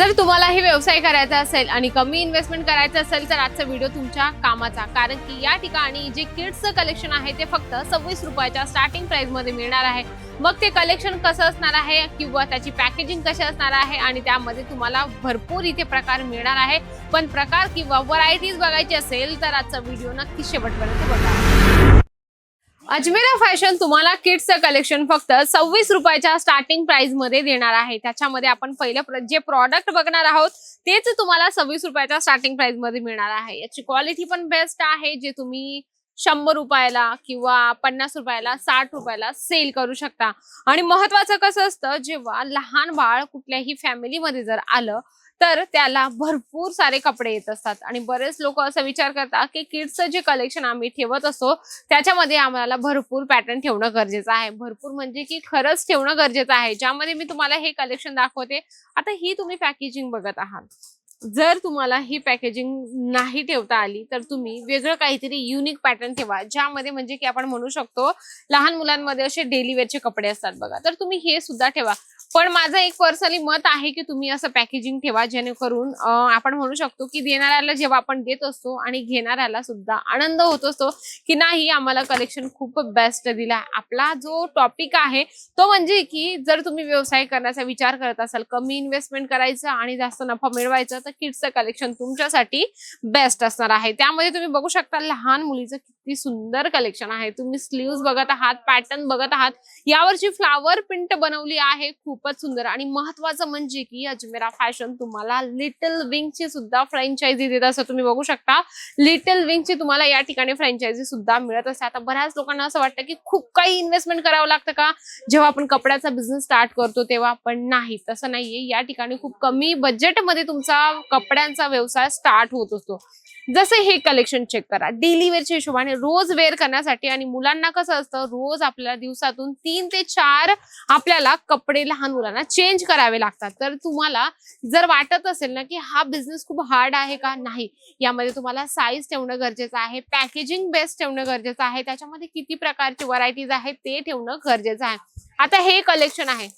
जर तुम्हालाही व्यवसाय करायचा असेल आणि कमी इन्व्हेस्टमेंट करायचं असेल तर आजचा व्हिडिओ तुमच्या कामाचा. कारण की या ठिकाणी जे किड्सचं कलेक्शन आहे ते फक्त सव्वीस रुपयाच्या स्टार्टिंग प्राईजमध्ये मिळणार आहे. मग ते कलेक्शन कसं असणार आहे किंवा त्याची पॅकेजिंग कशी असणार आहे आणि त्यामध्ये तुम्हाला भरपूर इथे प्रकार मिळणार आहे. पण प्रकार किंवा व्हरायटीज बघायची असेल तर आजचा व्हिडिओ नक्की शेवटपर्यंत बघा. अजमेरा फॅशन तुम्हाला किड्सचं कलेक्शन फक्त सव्वीस रुपयाच्या स्टार्टिंग प्राइसमध्ये देणार आहे. त्याच्यामध्ये आपण पहिलं जे प्रॉडक्ट बघणार आहोत तेच तुम्हाला सव्वीस रुपयाच्या स्टार्टिंग प्राइसमध्ये मिळणार आहे. याची क्वालिटी पण बेस्ट आहे जे तुम्ही शंभर रुपयाला किंवा पन्नास रुपयाला साठ रुपयाला सेल करू शकता. आणि महत्वाचं कसं असतं जेव्हा लहान बाळ कुठल्याही फॅमिलीमध्ये जर आलं तर त्याला भरपूर सारे कपडे येत असतात. आणि बरेच लोक असा विचार करतात की किड्सचं जे कलेक्शन आम्ही ठेवत असतो त्याच्यामध्ये आम्हाला भरपूर पॅटर्न ठेवणं गरजेचं आहे. भरपूर म्हणजे की खरंच ठेवणं गरजेचं आहे. ज्यामध्ये मी तुम्हाला हे कलेक्शन दाखवते. आता ही तुम्ही पॅकेजिंग बघत आहात. जर तुम्हाला ही पॅकेजिंग नाही ठेवता आली तर तुम्ही वेगळं काहीतरी युनिक पॅटर्न ठेवा. ज्यामध्ये म्हणजे की आपण म्हणू शकतो लहान मुलांमध्ये असे डेली वेअरचे कपडे असतात बघा. तर तुम्ही हे सुद्धा ठेवा. पण माझं एक पर्सनली मत आहे की तुम्ही असं पॅकेजिंग ठेवा जेणेकरून आपण म्हणू शकतो की देणाऱ्याला जेव्हा आपण देत असतो आणि घेणाऱ्याला सुद्धा आनंद होत असतो की नाही आम्हाला कलेक्शन खूप बेस्ट दिला आपला जो टॉपिक आहे तो म्हणजे की जर तुम्ही व्यवसाय करण्याचा विचार करत असाल कमी इन्व्हेस्टमेंट करायचं आणि जास्त नफा मिळवायचा तर किड्सचं कलेक्शन तुमच्यासाठी बेस्ट असणार आहे. त्यामध्ये तुम्ही बघू शकता लहान मुलीचं किती सुंदर कलेक्शन आहे. तुम्ही स्लीव्ह बघत आहात पॅटर्न बघत आहात. यावरची फ्लावर प्रिंट बनवली आहे खूप. खूपच सुंदर. आणि महत्वाचं म्हणजे की अजमेरा फॅशन तुम्हाला लिटल विंगची सुद्धा फ्रँचायझी देत असं तुम्ही बघू शकता. लिटल विंगची तुम्हाला या ठिकाणी फ्रँचायझी सुद्धा मिळत असते. आता बऱ्याच लोकांना असं वाटतं की खूप काही इन्व्हेस्टमेंट करावं लागतं का? जेव्हा आपण कपड्याचा बिझनेस स्टार्ट करतो तेव्हा पण नाही. तसं नाहीये. या ठिकाणी खूप कमी बजेटमध्ये तुमचा कपड्यांचा व्यवसाय स्टार्ट होत असतो. जसं हे कलेक्शन चेक करा. डेली वेअरच्या हिशोबाने रोज वेअर करण्यासाठी आणि मुलांना कसं असतं रोज आपल्याला दिवसातून तीन ते चार आपल्याला कपडे लहान मुलांना चेंज करावे लागतात. तर तुम्हाला जर वाटत असेल ना की हा बिझनेस खूप हार्ड आहे का? नाही. यामध्ये तुम्हाला साईज ठेवणं गरजेचं आहे पॅकेजिंग बेस्ट ठेवणं गरजेचं आहे त्याच्यामध्ये किती प्रकारचे व्हरायटीज आहेत ते ठेवणं गरजेचं आहे. आता हे कलेक्शन आहे.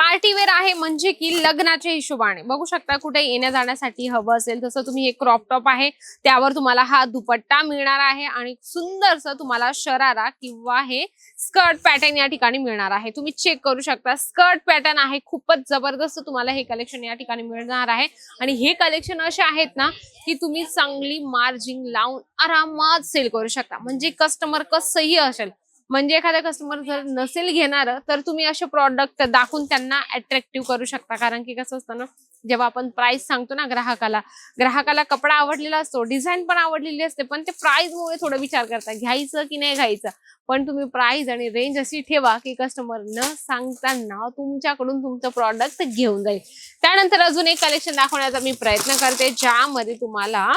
पार्टीवेअर आहे म्हणजे की लग्नाच्या हिशोबाने. बघू शकता कुठे येण्या जाण्यासाठी हवं असेल तसं तुम्ही हे क्रॉप टॉप आहे त्यावर तुम्हाला हा दुपट्टा मिळणार आहे आणि सुंदरसं तुम्हाला शरारा किंवा हे स्कर्ट पॅटर्न या ठिकाणी मिळणार आहे. तुम्ही चेक करू शकता. स्कर्ट पॅटर्न आहे खूपच जबरदस्त तुम्हाला हे कलेक्शन या ठिकाणी मिळणार आहे. आणि हे कलेक्शन असे आहेत ना की तुम्ही चांगली मार्जिन लावून आरामात सेल करू शकता. म्हणजे कस्टमर कसंही असेल म्हणजे एखादा कस्टमर जर नसेल घेणार तर तुम्ही असे प्रॉडक्ट दाखवून त्यांना अट्रॅक्टिव्ह करू शकता. कारण की कसं असतं ना जेव्हा आपण प्राइस सांगतो ना ग्राहकाला ग्राहकाला कपडा आवडलेला असतो डिझाईन पण आवडलेली असते पण ते प्राइसमुळे थोडं विचार करता घ्यायचं की नाही घ्यायचं. पण तुम्ही प्राइस आणि रेंज अशी ठेवा की कस्टमर न सांगताना तुमच्याकडून तुमचं प्रॉडक्ट घेऊन जाईल. त्यानंतर अजून एक कलेक्शन दाखवण्याचा मी प्रयत्न करते ज्यामध्ये तुम्हाला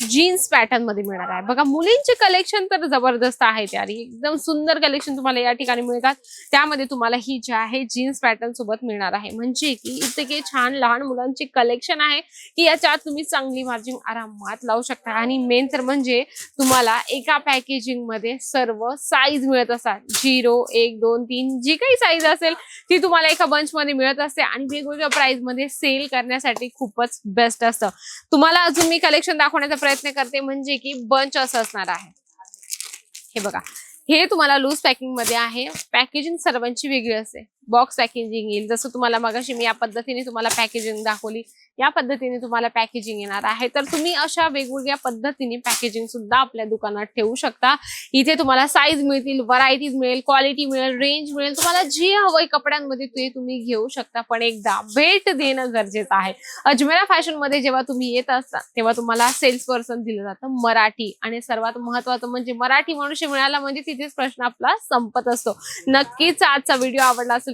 जीन्स पॅटर्नमध्ये मिळणार आहे. बघा मुलींचे कलेक्शन तर जबरदस्त आहे यार. एकदम सुंदर कलेक्शन तुम्हाला या ठिकाणी मिळतात. त्यामध्ये तुम्हाला ही जी आहे जीन्स पॅटर्न सोबत मिळणार आहे. म्हणजे की इतके छान लहान मुलांचे कलेक्शन आहे की याच्यात तुम्ही चांगली मार्जिन आरामात लावू शकता. आणि मेन तर म्हणजे तुम्हाला एका पॅकेजिंगमध्ये सर्व साईज मिळत असतात. झिरो एक दोन तीन जी काही साईज असेल ती तुम्हाला एका बंच मध्ये मिळत असते. आणि वेगवेगळ्या प्राइसमध्ये सेल करण्यासाठी खूपच बेस्ट असतं. तुम्हाला अजून मी कलेक्शन दाखवण्याचा प्रयत्न करते म्हणजे की बंच असं असणार आहे. हे बघा. हे तुम्हाला लूज पॅकिंगमध्ये आहे. पॅकेजिंग सर्वांची वेगळी असते. बॉक्स पॅकेजिंग येईल. जसं तुम्हाला मगाशी मी या पद्धतीने तुम्हाला पॅकेजिंग दाखवली या पद्धतीने तुम्हाला पॅकेजिंग येणार आहे. तर तुम्ही अशा वेगवेगळ्या पद्धतीने पॅकेजिंग सुद्धा आपल्या दुकानात ठेवू शकता. इथे तुम्हाला साईज मिळतील व्हरायटीज मिळेल क्वालिटी मिळेल रेंज मिळेल. तुम्हाला जे हवंय कपड्यांमध्ये ते तुम्ही घेऊ शकता. पण एकदा भेट देणं गरजेचं आहे. अजमेरा फॅशनमध्ये जेव्हा तुम्ही येत असता तेव्हा तुम्हाला सेल्स पर्सन दिलं जातं मराठी. आणि सर्वात महत्वाचं म्हणजे मराठी मनुष्य मिळाला म्हणजे तिथेच प्रश्न आपला संपत असतो. नक्कीच आजचा व्हिडिओ आवडला असेल